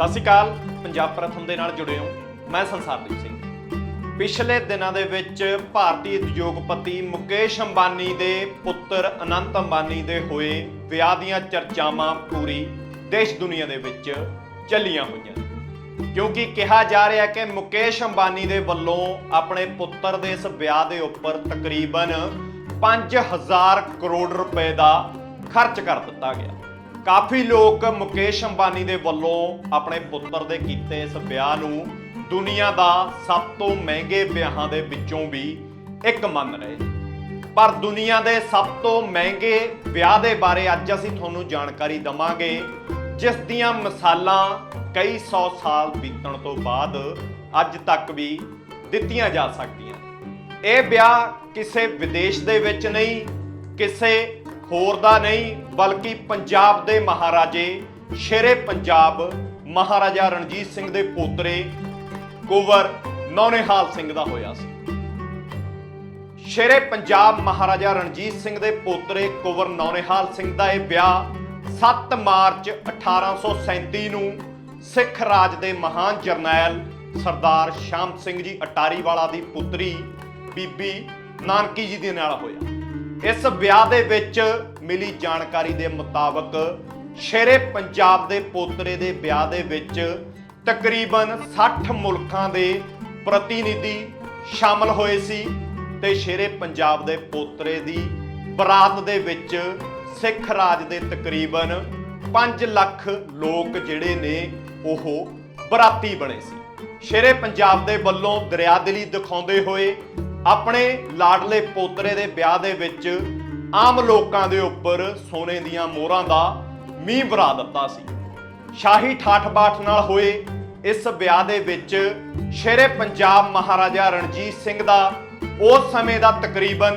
ਸਤਿ ਸ਼੍ਰੀ ਅਕਾਲ, ਪੰਜਾਬ ਪ੍ਰਥਮ ਦੇ ਨਾਲ ਜੁੜੇ ਹੋ, ਮੈਂ ਸੰਸਾਰਦੀਪ ਸਿੰਘ। ਪਿਛਲੇ ਦਿਨਾਂ ਦੇ ਵਿੱਚ ਭਾਰਤੀ ਉਦਯੋਗਪਤੀ ਮੁਕੇਸ਼ ਅੰਬਾਨੀ ਦੇ ਪੁੱਤਰ ਅਨੰਤ ਅੰਬਾਨੀ ਦੇ ਹੋਏ ਵਿਆਹ ਦੀਆਂ ਚਰਚਾਵਾਂ ਪੂਰੀ ਦੇਸ਼ ਦੁਨੀਆ ਦੇ ਵਿੱਚ ਚੱਲੀਆਂ ਹੋਈਆਂ। ਕਿਉਂਕਿ ਕਿਹਾ ਜਾ ਰਿਹਾ ਕਿ ਮੁਕੇਸ਼ ਅੰਬਾਨੀ ਦੇ ਵੱਲੋਂ ਆਪਣੇ ਪੁੱਤਰ ਦੇ ਇਸ ਵਿਆਹ ਦੇ ਉੱਪਰ ਤਕਰੀਬਨ 5000 ਕਰੋੜ ਰੁਪਏ ਦਾ ਖਰਚ ਕਰ ਦਿੱਤਾ ਗਿਆ। ਕਾਫੀ ਲੋਕ ਮੁਕੇਸ਼ ਅੰਬਾਨੀ ਦੇ ਵੱਲੋਂ ਆਪਣੇ ਪੁੱਤਰ ਦੇ ਕੀਤੇ ਇਸ ਵਿਆਹ ਨੂੰ ਦੁਨੀਆ ਦਾ ਸਭ ਤੋਂ ਮਹਿੰਗੇ ਵਿਆਹਾਂ ਦੇ ਵਿੱਚੋਂ ਵੀ ਇੱਕ ਮੰਨ ਰਹੇ ਪਰ ਦੁਨੀਆ ਦੇ ਸਭ ਤੋਂ ਮਹਿੰਗੇ ਵਿਆਹ ਦੇ ਬਾਰੇ ਅੱਜ ਅਸੀਂ ਤੁਹਾਨੂੰ ਜਾਣਕਾਰੀ ਦਵਾਂਗੇ, ਜਿਸ ਦੀਆਂ ਮਿਸਾਲਾਂ ਕਈ ਸੌ ਸਾਲ ਬੀਤਣ ਤੋਂ ਬਾਅਦ ਅੱਜ ਤੱਕ ਵੀ ਦਿੱਤੀਆਂ ਜਾ ਸਕਦੀਆਂ ਇਹ ਵਿਆਹ ਕਿਸੇ ਵਿਦੇਸ਼ ਦੇ ਵਿੱਚ ਨਹੀਂ, ਕਿਸੇ ਹੋਰ ਦਾ ਨਹੀਂ, ਬਲਕਿ ਪੰਜਾਬ ਦੇ ਮਹਾਰਾਜੇ, ਸ਼ੇਰੇ ਪੰਜਾਬ ਮਹਾਰਾਜਾ ਰਣਜੀਤ ਸਿੰਘ ਦੇ ਪੋਤਰੇ ਕੁਵਰ ਨੌਨੇਹਾਲ ਸਿੰਘ ਦਾ ਹੋਇਆ ਸੀ। ਸ਼ੇਰੇ ਪੰਜਾਬ ਮਹਾਰਾਜਾ ਰਣਜੀਤ ਸਿੰਘ ਦੇ ਪੋਤਰੇ ਕੁਵਰ ਨੌਨੇਹਾਲ ਸਿੰਘ ਦਾ ਇਹ ਵਿਆਹ 7 ਮਾਰਚ 1837 ਨੂੰ ਸਿੱਖ ਰਾਜ ਦੇ ਮਹਾਨ ਜਰਨੈਲ ਸਰਦਾਰ ਸ਼ਾਮ ਸਿੰਘ ਜੀ ਅਟਾਰੀ ਵਾਲਾ ਦੀ ਪੁੱਤਰੀ ਬੀਬੀ ਨਾਨਕੀ ਜੀ ਦੇ ਨਾਲ ਹੋਇਆ। ਇਸ ਵਿਆਹ ਦੇ ਵਿੱਚ ਮਿਲੀ ਜਾਣਕਾਰੀ ਦੇ ਮੁਤਾਬਕ ਸ਼ੇਰੇ ਪੰਜਾਬ ਦੇ ਪੋਤਰੇ ਦੇ ਵਿਆਹ ਦੇ ਵਿੱਚ ਤਕਰੀਬਨ 60 ਮੁਲਕਾਂ ਦੇ ਪ੍ਰਤੀਨਿਧੀ ਸ਼ਾਮਲ ਹੋਏ ਸੀ ਤੇ ਸ਼ੇਰੇ ਪੰਜਾਬ ਦੇ ਪੋਤਰੇ ਦੀ ਬਰਾਤ ਦੇ ਵਿੱਚ ਸਿੱਖ ਰਾਜ ਦੇ ਤਕਰੀਬਨ 5 ਲੱਖ ਲੋਕ ਜਿਹੜੇ ਨੇ ਉਹ ਬਰਾਤੀ ਬਣੇ ਸੀ। ਸ਼ੇਰੇ ਪੰਜਾਬ ਦੇ ਵੱਲੋਂ ਦਰਿਆਦਿਲੀ ਦਿਖਾਉਂਦੇ ਹੋਏ ਆਪਣੇ ਲਾਡਲੇ ਪੋਤਰੇ ਦੇ ਵਿਆਹ ਦੇ ਵਿੱਚ ਆਮ ਲੋਕਾਂ ਦੇ ਉੱਪਰ ਸੋਨੇ ਦੀਆਂ ਮੋਹਰਾਂ ਦਾ ਮੀਂਹ ਵਰਾ ਦਿੱਤਾ ਸੀ। ਸ਼ਾਹੀ ਠਾਠ ਬਾਠ ਨਾਲ ਹੋਏ ਇਸ ਵਿਆਹ ਦੇ ਵਿੱਚ ਸ਼ੇਰੇ ਪੰਜਾਬ ਮਹਾਰਾਜਾ ਰਣਜੀਤ ਸਿੰਘ ਦਾ ਉਸ ਸਮੇਂ ਦਾ ਤਕਰੀਬਨ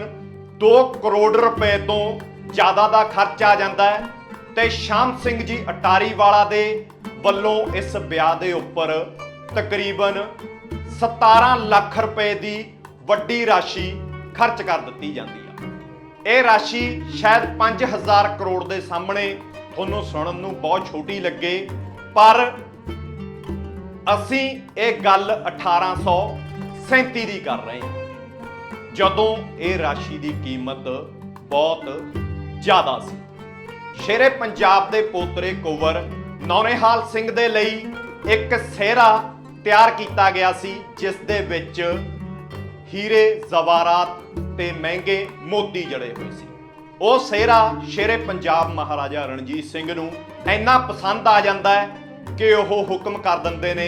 2 ਕਰੋੜ ਰੁਪਏ ਤੋਂ ਜ਼ਿਆਦਾ ਦਾ ਖਰਚ ਆ ਜਾਂਦਾ ਹੈ ਤੇ ਸ਼ਾਮ ਸਿੰਘ ਜੀ ਅਟਾਰੀ ਵਾਲਾ ਦੇ ਵੱਲੋਂ ਇਸ ਵਿਆਹ ਦੇ ਉੱਪਰ ਤਕਰੀਬਨ 17 ਲੱਖ ਰੁਪਏ ਦੀ ਵੱਡੀ ਰਾਸ਼ੀ ਖਰਚ ਕਰ ਦਿੱਤੀ ਜਾਂਦੀ ਆ। ਇਹ ਰਾਸ਼ੀ ਸ਼ਾਇਦ 5000 ਕਰੋੜ ਦੇ ਸਾਹਮਣੇ ਤੁਹਾਨੂੰ ਸੁਣਨ ਨੂੰ ਬਹੁਤ ਛੋਟੀ ਲੱਗੇ, ਪਰ ਅਸੀਂ ਇਹ ਗੱਲ 1837 ਦੀ ਕਰ ਰਹੇ ਹਾਂ। ਜਦੋਂ ਇਹ ਰਾਸ਼ੀ ਦੀ ਕੀਮਤ ਬਹੁਤ ਜ਼ਿਆਦਾ ਸੀ। ਸ਼ੇਰੇ ਪੰਜਾਬ ਦੇ ਪੋਤਰੇ ਕੋਵਰ ਨੌਨੇਹਾਲ ਸਿੰਘ ਦੇ ਲਈ ਇੱਕ ਸਿਹਰਾ ਤਿਆਰ ਕੀਤਾ ਗਿਆ ਸੀ, ਜਿਸ ਦੇ ਵਿੱਚ ਹੀਰੇ, ਜ਼ਵਾਰਾਤ ਤੇ ਮਹਿੰਗੇ ਮੋਤੀ ਜੜੇ ਹੋਏ ਸੀ। ਉਹ ਸਿਹਰਾ ਸ਼ੇਰੇ ਪੰਜਾਬ ਮਹਾਰਾਜਾ ਰਣਜੀਤ ਸਿੰਘ ਨੂੰ ਇੰਨਾ ਪਸੰਦ ਆ ਜਾਂਦਾ ਹੈ ਕਿ ਉਹ ਹੁਕਮ ਕਰ ਦਿੰਦੇ ਨੇ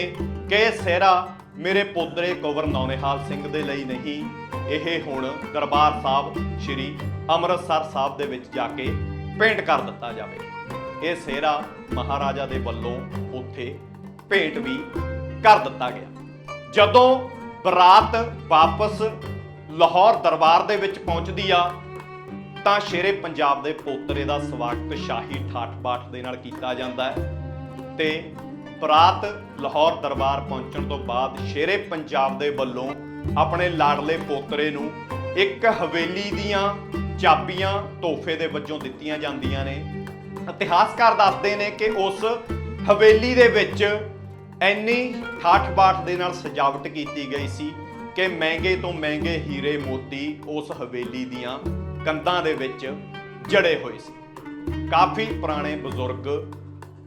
ਕਿ ਸਿਹਰਾ ਮੇਰੇ ਪੋਤਰੇ ਕੁੰਵਰ ਨੌਨੇਹਾਲ ਸਿੰਘ ਦੇ ਲਈ ਨਹੀਂ, ਇਹ ਹੁਣ ਦਰਬਾਰ ਸਾਹਿਬ ਸ੍ਰੀ ਅੰਮ੍ਰਿਤਸਰ ਸਾਹਿਬ ਦੇ ਵਿੱਚ ਜਾ ਕੇ ਪੇਂਟ ਕਰ ਦਿੱਤਾ ਜਾਵੇ। ਇਹ ਸਿਹਰਾ ਮਹਾਰਾਜਾ ਦੇ ਵੱਲੋਂ ਉੱਥੇ ਭੇਂਟ ਵੀ ਕਰ ਦਿੱਤਾ ਗਿਆ। ਜਦੋਂ ਬਰਾਤ ਵਾਪਸ ਲਾਹੌਰ ਦਰਬਾਰ ਦੇ ਵਿੱਚ ਪਹੁੰਚਦੀ ਆ, ਤਾਂ ਸ਼ੇਰੇ ਪੰਜਾਬ ਦੇ ਪੋਤਰੇ ਦਾ ਸਵਾਗਤ ਸ਼ਾਹੀ ਠਾਠ-ਬਾਠ ਦੇ ਨਾਲ ਕੀਤਾ ਜਾਂਦਾ ਹੈ। ਤੇ ਬਰਾਤ ਲਾਹੌਰ ਦਰਬਾਰ ਪਹੁੰਚਣ ਤੋਂ ਬਾਅਦ ਸ਼ੇਰੇ ਪੰਜਾਬ ਦੇ ਵੱਲੋਂ ਆਪਣੇ ਲਾਡਲੇ ਪੋਤਰੇ ਨੂੰ ਇੱਕ ਹਵੇਲੀ ਦੀਆਂ ਚਾਬੀਆਂ ਤੋਹਫੇ ਦੇ ਵਜੋਂ ਦਿੱਤੀਆਂ ਜਾਂਦੀਆਂ ਨੇ। ਇਤਿਹਾਸਕਾਰ ਦੱਸਦੇ ਨੇ ਕਿ ਉਸ ਹਵੇਲੀ ਦੇ ਵਿੱਚ ਐਨੀ ਠਾਠ-ਬਾਠ ਦੇ ਨਾਲ ਸਜਾਵਟ ਕੀਤੀ ਗਈ ਸੀ ਕਿ ਮਹਿੰਗੇ ਤੋਂ ਮਹਿੰਗੇ ਹੀਰੇ ਮੋਤੀ ਉਸ ਹਵੇਲੀ ਦੀਆਂ ਕੰਧਾਂ ਦੇ ਵਿੱਚ ਜੜੇ ਹੋਏ ਸੀ। ਕਾਫੀ ਪੁਰਾਣੇ ਬਜ਼ੁਰਗ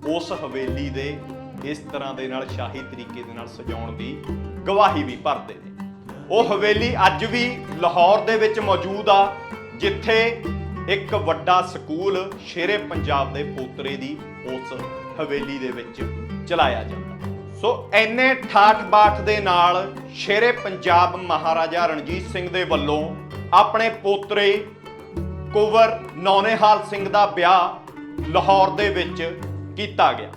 ਉਸ ਹਵੇਲੀ ਦੇ ਇਸ ਤਰ੍ਹਾਂ ਦੇ ਨਾਲ ਸ਼ਾਹੀ ਤਰੀਕੇ ਦੇ ਨਾਲ ਸਜਾਉਣ ਦੀ ਗਵਾਹੀ ਵੀ ਭਰਦੇ ਨੇ। ਉਹ ਹਵੇਲੀ ਅੱਜ ਵੀ ਲਾਹੌਰ ਦੇ ਵਿੱਚ ਮੌਜੂਦ ਆ, ਜਿੱਥੇ ਇੱਕ ਵੱਡਾ ਸਕੂਲ ਸ਼ੇਰੇ ਪੰਜਾਬ ਦੇ ਪੋਤਰੇ ਦੀ ਉਸ ਹਵੇਲੀ ਦੇ ਵਿੱਚ ਚਲਾਇਆ ਜਾਂਦਾ ਸੋ ਐਨੇ ਠਾਠ ਬਾਠ ਦੇ ਨਾਲ ਸ਼ੇਰੇ ਪੰਜਾਬ ਮਹਾਰਾਜਾ ਰਣਜੀਤ ਸਿੰਘ ਦੇ ਵੱਲੋਂ ਆਪਣੇ ਪੋਤਰੇ ਕੁਵਰ ਨੌਨੇਹਾਲ ਸਿੰਘ ਦਾ ਵਿਆਹ ਲਾਹੌਰ ਦੇ ਵਿੱਚ ਕੀਤਾ ਗਿਆ,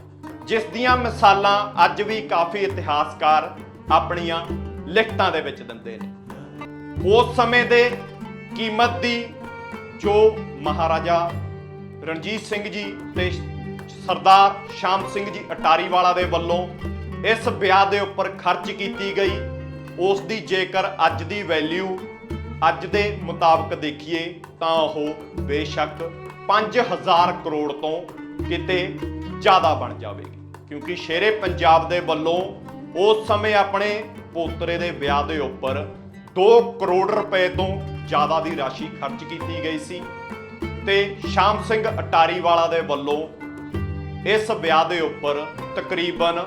ਜਿਸ ਦੀਆਂ ਮਿਸਾਲਾਂ ਅੱਜ ਵੀ ਕਾਫੀ ਇਤਿਹਾਸਕਾਰ ਆਪਣੀਆਂ ਲਿਖਤਾਂ ਦੇ ਵਿੱਚ ਦਿੰਦੇ ਨੇ। ਉਸ ਸਮੇਂ ਦੇ ਕੀਮਤ ਦੀ ਜੋ ਮਹਾਰਾਜਾ ਰਣਜੀਤ ਸਿੰਘ ਜੀ ਤੇ ਸਰਦਾਰ ਸ਼ਾਮ ਸਿੰਘ ਜੀ ਅਟਾਰੀ ਵਾਲਾ ਦੇ ਵੱਲੋਂ ਇਸ ਵਿਆਹ ਦੇ ਉੱਪਰ ਖਰਚ ਕੀਤੀ ਗਈ। ਉਸ ਦੀ ਜੇਕਰ ਅੱਜ ਦੀ ਵੈਲਿਊ ਅੱਜ ਦੇ ਮੁਤਾਬਕ ਦੇਖੀਏ ਤਾਂ ਉਹ ਬੇਸ਼ੱਕ 5000 ਕਰੋੜ ਤੋਂ ਕਿਤੇ ਜ਼ਿਆਦਾ ਬਣ ਜਾਵੇਗੀ। ਕਿਉਂਕਿ ਸ਼ੇਰੇ ਪੰਜਾਬ ਦੇ ਵੱਲੋਂ ਉਸ ਸਮੇਂ ਆਪਣੇ ਪੋਤਰੇ ਦੇ ਵਿਆਹ ਦੇ ਉੱਪਰ 2 ਕਰੋੜ ਰੁਪਏ ਤੋਂ ਜ਼ਿਆਦਾ ਦੀ ਰਾਸ਼ੀ ਖਰਚ ਕੀਤੀ ਗਈ ਸੀ ਤੇ ਸ਼ਾਮ ਸਿੰਘ ਅਟਾਰੀ ਵਾਲਾ ਦੇ ਵੱਲੋਂ ਇਸ ਵਿਆਹ ਦੇ ਉੱਪਰ ਤਕਰੀਬਨ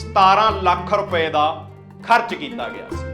17 ਲੱਖ ਰੁਪਏ ਦਾ ਖਰਚ ਕੀਤਾ ਗਿਆ ਸੀ।